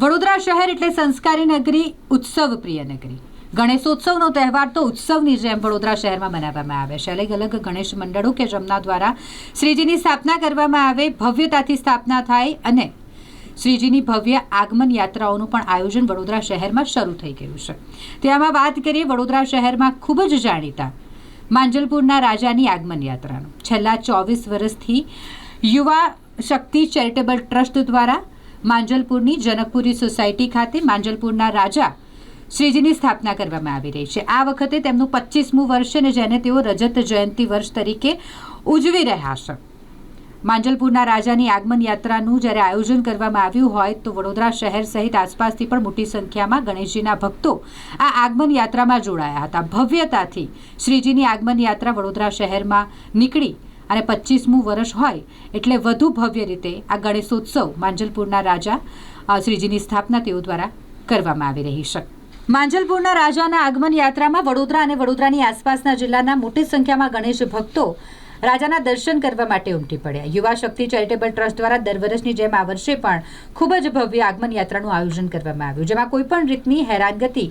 વડોદરા શહેર એટલે સંસ્કારી નગરી, ઉત્સવ પ્રિય નગરી. ગણેશોત્સવનો તહેવાર તો ઉત્સવની જેમ વડોદરા શહેરમાં મનાવવામાં આવે છે. અલગ અલગ ગણેશ મંડળો કે જમના દ્વારા શ્રીજીની સ્થાપના કરવામાં આવે, ભવ્યતાથી સ્થાપના થાય અને શ્રીજીની ભવ્ય આગમન યાત્રાઓનું પણ આયોજન વડોદરા શહેરમાં શરૂ થઈ ગયું છે. તેમાં વાત કરીએ વડોદરા શહેરમાં ખૂબ જ જાણીતા માંજલપુરના રાજાની આગમન યાત્રાનું. છેલ્લા ચોવીસ વર્ષથી યુવા શક્તિ ચેરિટેબલ ટ્રસ્ટ દ્વારા માંજલપુરની જનકપુરી સોસાયટી ખાતે માંજલપુરના રાજા શ્રીજીની સ્થાપના કરવામાં આવી રહી છે. આ વખતે તેમનું પચીસમું વર્ષ છે અને જેને તેઓ રજત જયંતિ વર્ષ તરીકે ઉજવી રહ્યા છે. માંજલપુરના રાજાની આગમન યાત્રાનું જ્યારે આયોજન કરવામાં આવ્યું હોય તો વડોદરા શહેર સહિત આસપાસથી પણ મોટી સંખ્યામાં ગણેશજીના ભક્તો આ આગમન યાત્રામાં જોડાયા હતા. ભવ્યતાથી શ્રીજીની આગમન યાત્રા વડોદરા શહેરમાં નીકળી અને પચીસમું વર્ષ હોય એટલે વધુ ભવ્ય રીતે આ ગણેશોત્સવ માંજલપુરના રાજા શ્રીજીની સ્થાપના તેઓ દ્વારા કરવામાં આવી રહી છે. માંજલપુરના રાજાના આગમન યાત્રામાં વડોદરા અને વડોદરાની આસપાસના જિલ્લાના મોટી સંખ્યામાં ગણેશ ભક્તો રાજાના દર્શન કરવા માટે ઉમટી પડ્યા. યુવા શક્તિ ચેરિટેબલ ટ્રસ્ટ દ્વારા દર વર્ષની જેમ આ વર્ષે પણ ખૂબ જ ભવ્ય આગમન યાત્રાનું આયોજન કરવામાં આવ્યું, જેમાં કોઈપણ રીતની હેરાનગતિ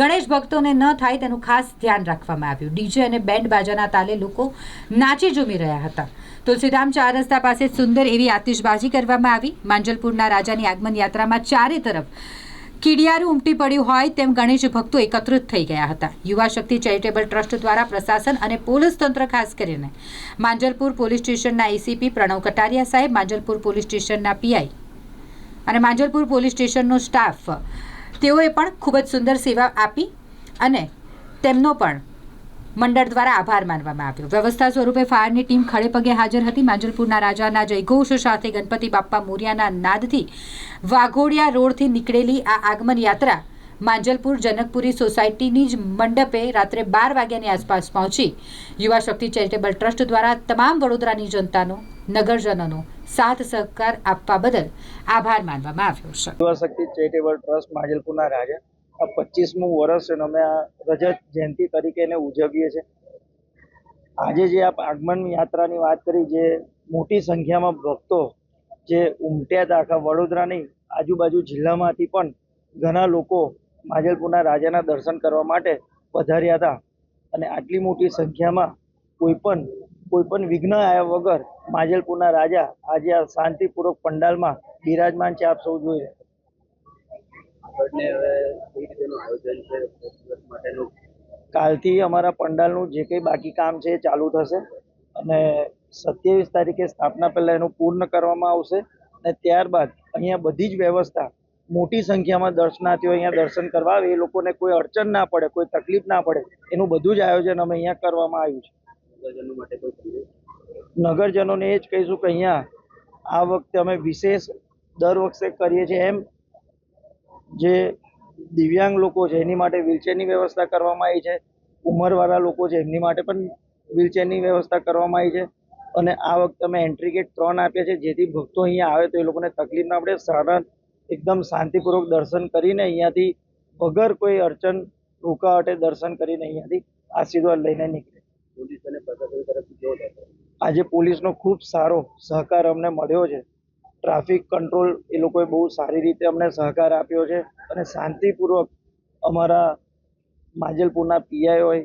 ગણેશ ભક્તોને ન થાય તેનું ખાસ ધ્યાન રાખવામાં આવ્યું. ડીજે અને બેન્ડ બાજાના તાલે લોકો નાચી ઝૂમી રહ્યા હતા. તુલસીધામ ચાર રસ્તા પાસે સુંદર એવી આતિશબાજી કરવામાં આવી. માંજલપુરના રાજાની આગમન યાત્રામાં ચારે તરફ કીડિયારું ઉમટી પડ્યું હોય તેમ ગણેશ ભક્તો એકત્રિત થઈ ગયા હતા. યુવા શક્તિ ચેરિટેબલ ટ્રસ્ટ દ્વારા પ્રશાસન અને પોલીસ તંત્ર ખાસ કરીને માંજલપુર પોલીસ સ્ટેશનના એસીપી પ્રણવ કટારિયા સાહેબ, માંજલપુર પોલીસ સ્ટેશનના પીઆઈ અને માંજલપુર પોલીસ સ્ટેશનનો સ્ટાફ, તેઓએ પણ ખૂબ જ સુંદર સેવા આપી અને તેમનો પણ મંડળ દ્વારા આભાર માનવામાં આવ્યો. વ્યવસ્થા સ્વરૂપે ફાયરની ટીમ ખડે પગે હાજર હતી. માંજલપુરના રાજાના જયઘોષ સાથે ગણપતિ બાપ્પા મોરિયાના નાદથી વાઘોડિયા રોડથી નીકળેલી આ આગમન યાત્રા માંજલપુર જનકપુરી સોસાયટીની જ મંડપે રાત્રે બાર વાગ્યાની આસપાસ પહોંચી. યુવા શક્તિ ચેરિટેબલ ટ્રસ્ટ દ્વારા તમામ વડોદરાની જનતાનો, નગરજનોનો સાથ સહકાર આપવા બદલ આભાર માનવામાં આવ્યો છે. યુવા શક્તિ ચેરિટેબલ ટ્રસ્ટ માંજલપુરના રાજા આ પચીસમું વર્ષ છે અમે આ રજત જયંતિ તરીકે એને ઉજવીએ છીએ. આજે જે આપ આગમન યાત્રાની વાત કરી, જે મોટી સંખ્યામાં ભક્તો, જે ઉમટ્યા હતા આખા વડોદરાની આજુબાજુ જિલ્લામાંથી પણ ઘણા લોકો માજલપુરના રાજાના દર્શન કરવા માટે પધાર્યા હતા. અને આટલી મોટી સંખ્યામાં કોઈ પણ કોઈ પણ વિઘ્ન આવ્યા વગર માજલપુરના રાજા આજે આ શાંતિપૂર્વક પંડાલમાં બિરાજમાન છે, આપ સૌ જોઈ રહ્યા આગળને હવે કઈ રીતેનું આયોજન છે દિવસ માટેનું. કાલથી અમારા પંડાલનું જે કંઈ બાકી કામ છે એ ચાલુ થશે અને સત્યાવીસ તારીખે સ્થાપના પહેલાં એનું પૂર્ણ કરવામાં આવશે અને ત્યારબાદ અહીંયા બધી જ વ્યવસ્થા મોટી સંખ્યામાં દર્શનાર્થીઓ અહીંયા દર્શન કરવા આવે એ લોકોને કોઈ અડચણ ના પડે કોઈ તકલીફ ના પડે એનું બધું જ આયોજન અમે અહીંયા કરવામાં આવ્યું છે. નગરજનોને એ જ કહીશું કે અહીંયા આ વખતે અમે વિશેષ દર વખતે કરીએ છીએ એમ જે દિવ્યાંગ લોકો છે એની માટે વ્હીલચેરની વ્યવસ્થા કરવામાં આવી છે. ઉંમરવાળા લોકો છે એમની માટે પણ વ્હીલચેરની વ્યવસ્થા કરવામાં આવી છે. અને આ વખતે અમે એન્ટ્રી ગેટ ત્રણ આપ્યા છે જેથી ભક્તો અહીંયા આવે તો એ લોકોને તકલીફ ના પડે. સારા એકદમ શાંતિપૂર્વક દર્શન કરીને અહીંયાથી વગર કોઈ અડચણ રોકાવટે દર્શન કરીને અહીંયાથી આશીર્વાદ લઈને નીકળે. પોલીસ અને તરફથી આજે પોલીસનો ખૂબ સારો સહકાર અમને મળ્યો છે. ટ્રાફિક કંટ્રોલ એ લોકોએ બહુ સારી રીતે અમને સહકાર આપ્યો છે અને શાંતિપૂર્વક અમારા માજલપુરના પીઆઈ હોય,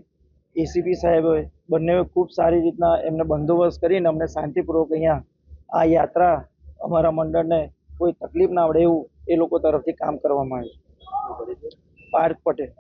એસીપી સાહેબ હોય, બંને ખૂબ સારી રીતના એમને બંદોબસ્ત કરીને અમને શાંતિપૂર્વક અહીંયા આ યાત્રા અમારા મંડળને કોઈ તકલીફ ના આવડે એવું એ લોકો તરફથી કામ કરવામાં આવ્યું. પાર્થ પટેલ.